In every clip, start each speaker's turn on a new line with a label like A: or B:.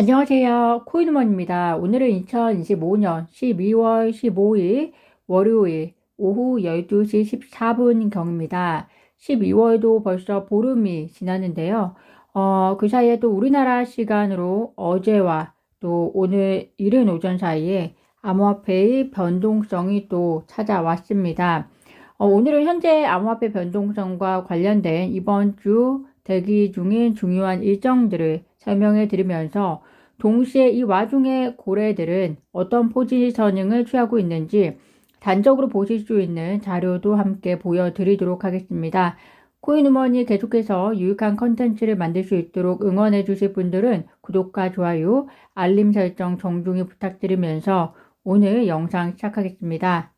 A: 안녕하세요. 코인우먼입니다. 오늘은 2025년 12월 15일 월요일 오후 12시 14분경입니다. 12월도 벌써 보름이 지났는데요. 어, 그 사이에 또 우리나라 시간으로 어제와 또 오늘 이른 오전 사이에 암호화폐의 변동성이 또 찾아왔습니다. 어, 오늘은 현재 암호화폐 변동성과 관련된 이번 주 대기 중인 중요한 일정들을 설명해 드리면서 동시에 이 와중에 고래들은 어떤 포지셔닝을 취하고 있는지 단적으로 보실 수 있는 자료도 함께 보여드리도록 하겠습니다. 코인우먼이 계속해서 유익한 컨텐츠를 만들 수 있도록 응원해 주실 분들은 구독과 좋아요, 알림 설정 정중히 부탁드리면서 오늘 영상 시작하겠습니다.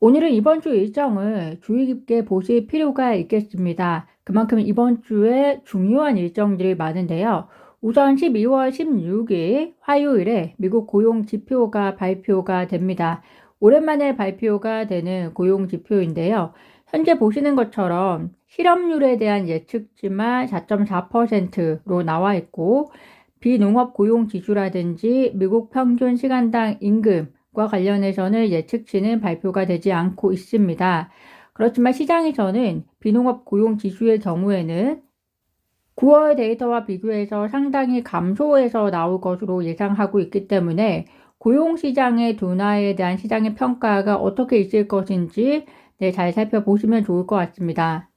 A: 오늘은 이번 주 일정을 주의 깊게 보실 필요가 있겠습니다. 그만큼 이번 주에 중요한 일정들이 많은데요. 우선 12월 16일 화요일에 미국 고용 지표가 발표가 됩니다. 오랜만에 발표가 되는 고용 지표인데요. 현재 보시는 것처럼 실업률에 대한 예측치만 4.4%로 나와 있고 비농업 고용 지수라든지 미국 평균 시간당 임금과 관련해서는 예측치는 발표가 되지 않고 있습니다. 그렇지만 시장에서는 비농업 고용 지수의 경우에는 9월 데이터와 비교해서 상당히 감소해서 나올 것으로 예상하고 있기 때문에 고용 시장의 둔화에 대한 시장의 평가가 어떻게 있을 것인지 네, 잘 살펴보시면 좋을 것 같습니다.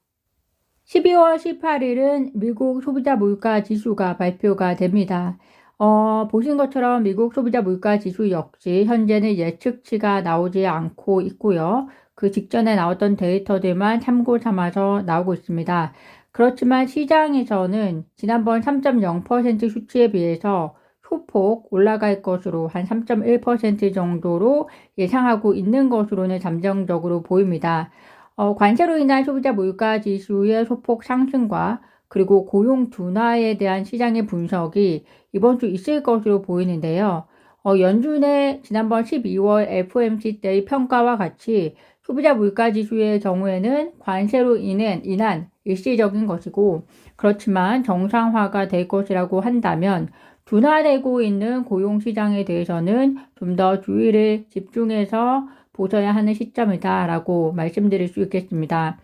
A: 12월 18일은 미국 소비자 물가 지수가 발표가 됩니다. 어, 보신 것처럼 미국 소비자 물가 지수 역시 현재는 예측치가 나오지 않고 있고요. 그 직전에 나왔던 데이터들만 참고 삼아서 나오고 있습니다. 그렇지만 시장에서는 지난번 3.0% 수치에 비해서 소폭 올라갈 것으로 한 3.1% 정도로 예상하고 있는 것으로는 잠정적으로 보입니다. 어, 관세로 인한 소비자 물가 지수의 소폭 상승과 그리고 고용 둔화에 대한 시장의 분석이 이번 주 있을 것으로 보이는데요. 어, 연준의 지난번 12월 FOMC 때의 평가와 같이 소비자 물가 지수의 경우에는 관세로 인한, 인한 일시적인 것이고 그렇지만 정상화가 될 것이라고 한다면 둔화되고 있는 고용 시장에 대해서는 좀 더 주의를 집중해서 보셔야 하는 시점이다라고 말씀드릴 수 있겠습니다.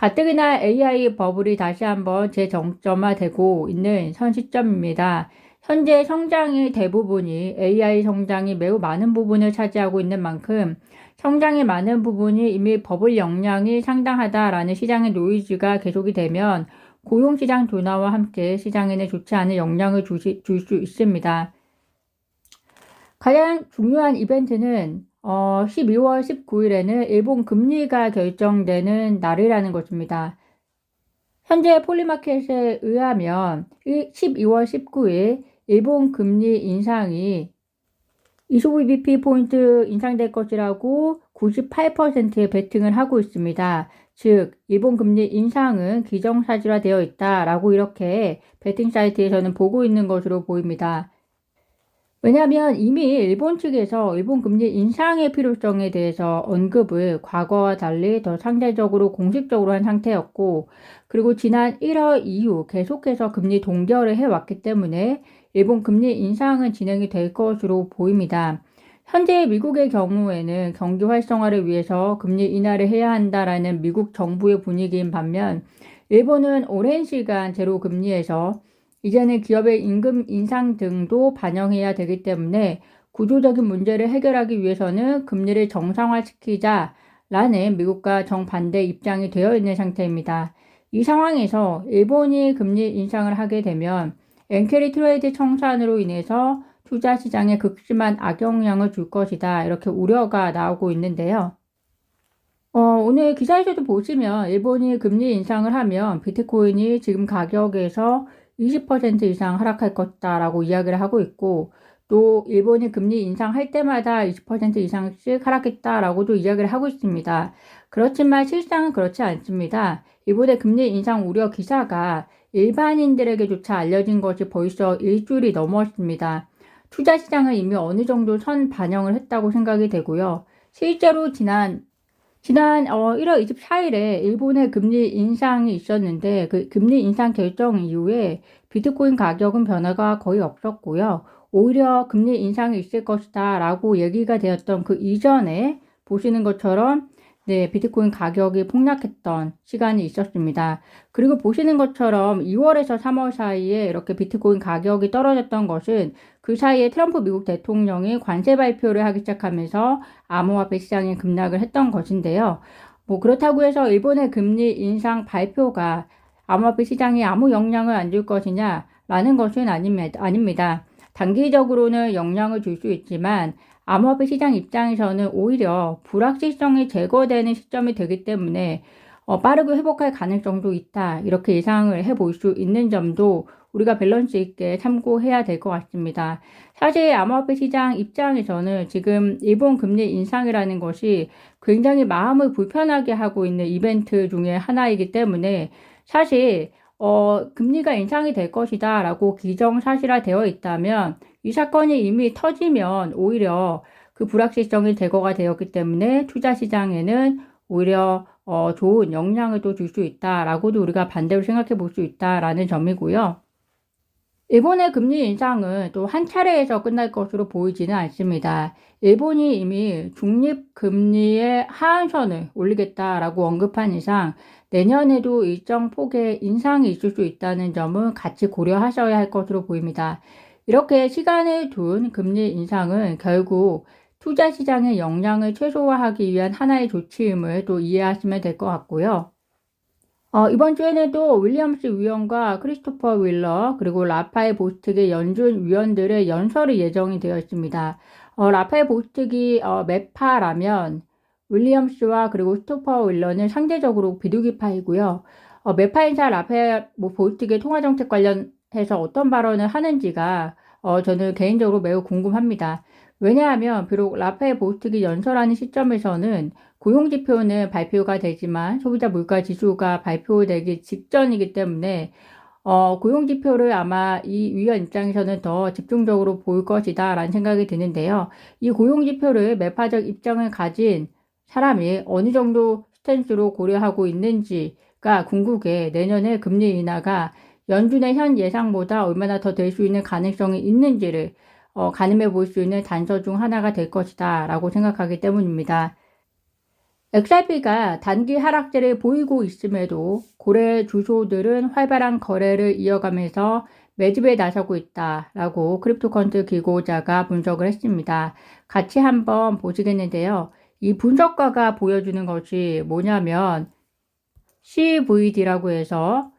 A: 가뜩이나 AI 버블이 다시 한번 재정점화되고 있는 현 시점입니다. 현재 성장의 대부분이 AI 성장이 매우 많은 부분을 차지하고 있는 만큼 성장의 많은 부분이 이미 버블 역량이 상당하다라는 시장의 노이즈가 계속이 되면 고용시장 둔화와 함께 시장에는 좋지 않은 영향을 줄 수 있습니다. 가장 중요한 이벤트는 어, 12월 19일에는 일본 금리가 결정되는 날이라는 것입니다. 현재 폴리마켓에 의하면 12월 19일 일본 금리 인상이 25bp 포인트 인상될 것이라고 98%의 베팅을 하고 있습니다. 즉, 일본 금리 인상은 기정사실화되어 있다라고 이렇게 베팅 사이트에서는 보고 있는 것으로 보입니다. 왜냐하면 이미 일본 측에서 일본 금리 인상의 필요성에 대해서 언급을 과거와 달리 더 상대적으로 공식적으로 한 상태였고, 그리고 지난 1월 이후 계속해서 금리 동결을 해왔기 때문에 일본 금리 인상은 진행이 될 것으로 보입니다. 현재 미국의 경우에는 경기 활성화를 위해서 금리 인하를 해야 한다라는 미국 정부의 분위기인 반면 일본은 오랜 시간 제로 금리에서 이제는 기업의 임금 인상 등도 반영해야 되기 때문에 구조적인 문제를 해결하기 위해서는 금리를 정상화시키자 라는 미국과 정반대 입장이 되어 있는 상태입니다. 이 상황에서 일본이 금리 인상을 하게 되면 엔캐리 트레이드 청산으로 인해서 투자 시장에 극심한 악영향을 줄 것이다. 이렇게 우려가 나오고 있는데요. 어, 오늘 기사에서도 보시면 일본이 금리 인상을 하면 비트코인이 지금 가격에서 20% 이상 하락할 것이다라고 이야기를 하고 있고 또 일본이 금리 인상할 때마다 20% 이상씩 하락했다라고도 이야기를 하고 있습니다. 그렇지만 실상은 그렇지 않습니다. 일본의 금리 인상 우려 기사가 일반인들에게조차 알려진 것이 벌써 일주일이 넘었습니다. 투자 시장은 이미 어느 정도 선 반영을 했다고 생각이 되고요. 실제로 지난 지난 어, 1월 24일에 일본의 금리 인상이 있었는데 그 금리 인상 결정 이후에 비트코인 가격은 변화가 거의 없었고요. 오히려 금리 인상이 있을 것이다 라고 얘기가 되었던 그 이전에 보시는 것처럼 네, 비트코인 가격이 폭락했던 시간이 있었습니다. 그리고 보시는 것처럼 2월에서 3월 사이에 이렇게 비트코인 가격이 떨어졌던 것은 그 사이에 트럼프 미국 대통령이 관세 발표를 하기 시작하면서 암호화폐 시장이 급락을 했던 것인데요. 뭐 그렇다고 해서 일본의 금리 인상 발표가 암호화폐 시장에 아무 영향을 안 줄 것이냐라는 것은 아닙니다. 단기적으로는 영향을 줄 수 있지만 암호화폐 시장 입장에서는 오히려 불확실성이 제거되는 시점이 되기 때문에 어, 빠르게 회복할 가능성도 있다. 이렇게 예상을 해볼 수 있는 점도 우리가 밸런스 있게 참고해야 될 것 같습니다. 사실 암호화폐 시장 입장에서는 지금 일본 금리 인상이라는 것이 굉장히 마음을 불편하게 하고 있는 이벤트 중에 하나이기 때문에 사실 어, 금리가 인상이 될 것이다 라고 기정사실화 되어 있다면 이 사건이 이미 터지면 오히려 그 불확실성이 제거가 되었기 때문에 투자 시장에는 오히려 어, 좋은 영향을 또 줄 수 있다라고도 우리가 반대로 생각해 볼 수 있다라는 점이고요. 일본의 금리 인상은 또 한 차례에서 끝날 것으로 보이지는 않습니다. 일본이 이미 중립 금리의 하한선을 올리겠다라고 언급한 이상 내년에도 일정 폭의 인상이 있을 수 있다는 점은 같이 고려하셔야 할 것으로 보입니다. 이렇게 시간을 둔 금리 인상은 결국 투자 시장의 영향을 최소화하기 위한 하나의 조치임을 또 이해하시면 될 것 같고요. 어, 이번 주에는 또 윌리엄스 위원과 크리스토퍼 윌러 그리고 라파엘 보스틱의 연준 위원들의 연설이 예정이 되어 있습니다. 어, 라파엘 보스틱이 어, 매파라면 윌리엄스와 그리고 스토퍼 윌러는 상대적으로 비둘기파이고요. 어, 매파인사 라파엘 뭐 보스틱의 통화정책 관련 해서 어떤 발언을 하는지가 어, 저는 개인적으로 매우 궁금합니다. 왜냐하면 비록 라파엘 보스틱이 연설하는 시점에서는 고용지표는 발표가 되지만 소비자 물가 지수가 발표되기 직전이기 때문에 어, 고용지표를 아마 이 위원 입장에서는 더 집중적으로 볼 것이다 라는 생각이 드는데요. 이 고용지표를 매파적 입장을 가진 사람이 어느 정도 스탠스로 고려하고 있는지가 궁극에 내년에 금리 인하가 연준의 현 예상보다 얼마나 더 될 수 있는 가능성이 있는지를 어, 가늠해 볼 수 있는 단서 중 하나가 될 것이다 라고 생각하기 때문입니다. XRP가 단기 하락세를 보이고 있음에도 고래 주소들은 활발한 거래를 이어가면서 매집에 나서고 있다라고 크립토컨트 기고자가 분석을 했습니다. 같이 한번 보시겠는데요. 이 분석가가 보여주는 것이 뭐냐면 CVD라고 해서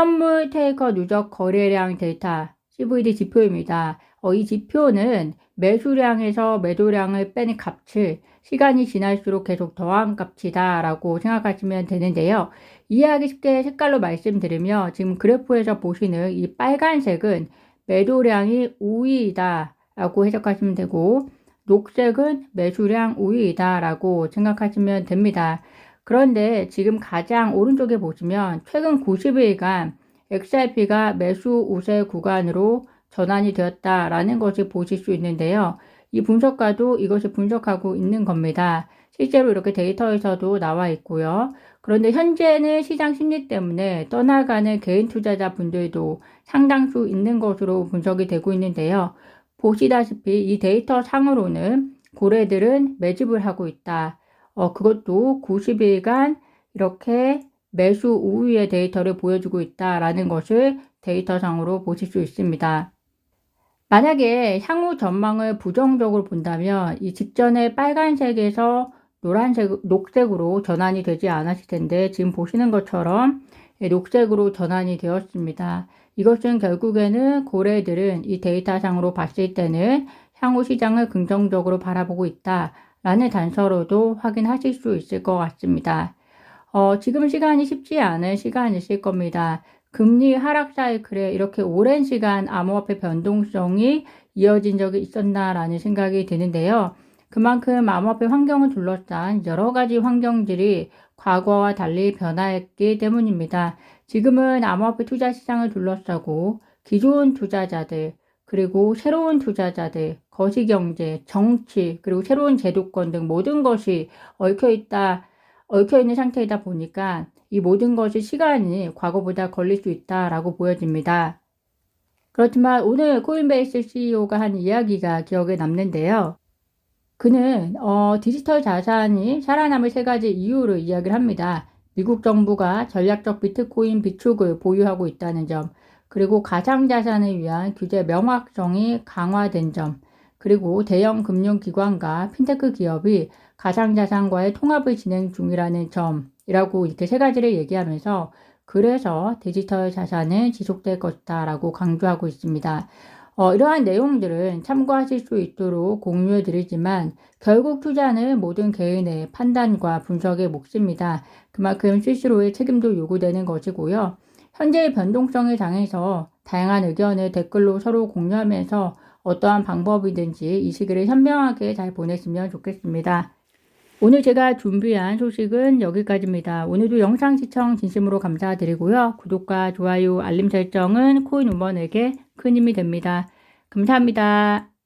A: 현물 테이커 누적 거래량 데이터 CVD 지표입니다. 어, 이 지표는 매수량에서 매도량을 빼는 값을 시간이 지날수록 계속 더한 값이다 라고 생각하시면 되는데요. 이해하기 쉽게 색깔로 말씀드리면 지금 그래프에서 보시는 이 빨간색은 매도량이 우위이다 라고 해석하시면 되고 녹색은 매수량 우위이다 라고 생각하시면 됩니다. 그런데 지금 가장 오른쪽에 보시면 최근 90일간 XRP가 매수 우세 구간으로 전환이 되었다라는 것을 보실 수 있는데요. 이 분석가도 이것을 분석하고 있는 겁니다. 실제로 이렇게 데이터에서도 나와 있고요. 그런데 현재는 시장 심리 때문에 떠나가는 개인 투자자 분들도 상당수 있는 것으로 분석이 되고 있는데요. 보시다시피 이 데이터 상으로는 고래들은 매집을 하고 있다. 어, 그것도 90일간 이렇게 매수 우위의 데이터를 보여주고 있다라는 것을 데이터상으로 보실 수 있습니다. 만약에 향후 전망을 부정적으로 본다면 이 직전에 빨간색에서 노란색, 녹색으로 전환이 되지 않았을 텐데 지금 보시는 것처럼 녹색으로 전환이 되었습니다. 이것은 결국에는 고래들은 이 데이터상으로 봤을 때는 향후 시장을 긍정적으로 바라보고 있다 라는 단서로도 확인하실 수 있을 것 같습니다. 어, 지금 시간이 쉽지 않은 시간이실 겁니다. 금리 하락 사이클에 이렇게 오랜 시간 암호화폐 변동성이 이어진 적이 있었나라는 생각이 드는데요. 그만큼 암호화폐 환경을 둘러싼 여러 가지 환경들이 과거와 달리 변화했기 때문입니다. 지금은 암호화폐 투자 시장을 둘러싸고 기존 투자자들, 그리고 새로운 투자자들, 거시경제, 정치, 그리고 새로운 제도권 등 모든 것이 얽혀 있다, 얽혀 있는 상태이다 보니까 이 모든 것이 시간이 과거보다 걸릴 수 있다라고 보여집니다. 그렇지만 오늘 코인베이스 CEO가 한 이야기가 기억에 남는데요. 그는 어, 디지털 자산이 살아남을 세 가지 이유를 이야기를 합니다. 미국 정부가 전략적 비트코인 비축을 보유하고 있다는 점, 그리고 가상자산을 위한 규제 명확성이 강화된 점, 그리고 대형 금융기관과 핀테크 기업이 가상자산과의 통합을 진행 중이라는 점이라고 이렇게 세 가지를 얘기하면서 그래서 디지털 자산은 지속될 것이다라고 강조하고 있습니다. 어, 이러한 내용들은 참고하실 수 있도록 공유해 드리지만 결국 투자는 모든 개인의 판단과 분석의 몫입니다. 그만큼 스스로의 책임도 요구되는 것이고요. 현재의 변동성에 당해서 다양한 의견을 댓글로 서로 공유하면서 어떠한 방법이든지 이 시기를 현명하게 잘 보냈으면 좋겠습니다. 오늘 제가 준비한 소식은 여기까지입니다. 오늘도 영상 시청 진심으로 감사드리고요. 구독과 좋아요, 알림 설정은 코인 우먼에게 큰 힘이 됩니다. 감사합니다.